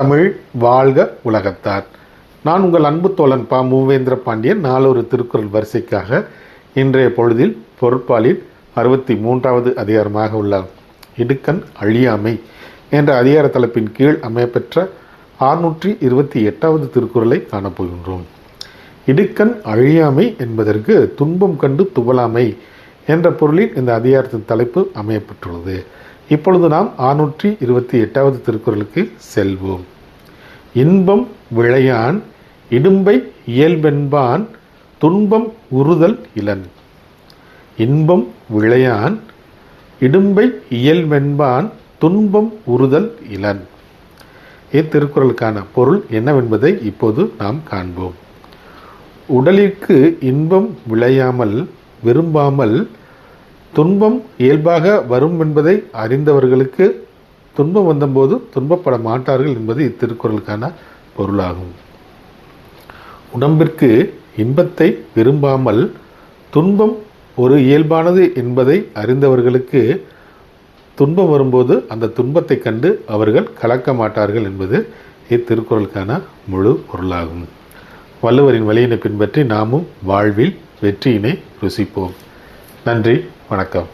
தமிழ் வாழ்க உலகத்தார். நான் உங்கள் அன்பு தோழன் பா. மூவேந்திர பாண்டியன். நாலொரு திருக்குறள் வரிசைக்காக இன்றைய பொழுதில் பொறுப்பாளில் அறுபத்தி மூன்றாவது அதிகாரமாக உள்ள இடுக்கண் அழியாமை என்ற அதிகார தலைப்பின் கீழ் அமையப்பெற்ற ஆறுநூற்றி இருபத்தி எட்டாவது திருக்குறளை காணப்போகின்றோம். இடுக்கண் அழியாமை என்பதற்கு துன்பம் கண்டு துவலாமை என்ற பொருளில் இந்த அதிகாரத்தின் தலைப்பு அமையப்பட்டுள்ளது இப்பொழுது நாம் ஆநூற்றி இருபத்தி எட்டாவது திருக்குறளுக்கு செல்வோம். இன்பம் விளையான் இடும்பை இயல்பென்பான் துன்பம் உறுதல் இலன். இன்பம் விளையான் இடும்பை இயல்பென்பான் துன்பம் உறுதல் இலன். இத்திருக்குறளுக்கான பொருள் என்னவென்பதை இப்போது நாம் காண்போம். உடலிற்கு இன்பம் விளையாமல் விரும்பாமல் துன்பம் இயல்பாக வரும் என்பதை அறிந்தவர்களுக்கு துன்பம் வந்தபோது துன்பப்பட மாட்டார்கள் என்பது இத்திருக்குறளுக்கான பொருளாகும். உடம்பிற்கு இன்பத்தை விரும்பாமல் துன்பம் ஒரு இயல்பானது என்பதை அறிந்தவர்களுக்கு துன்பம் வரும்போது அந்த துன்பத்தை கண்டு அவர்கள் கலக்க மாட்டார்கள் என்பது இத்திருக்குறளுக்கான முழு பொருளாகும். வள்ளுவரின் வழியினை பின்பற்றி நாமும் வாழ்வில் வெற்றியினை ருசிப்போம். நன்றி வணக்கம்.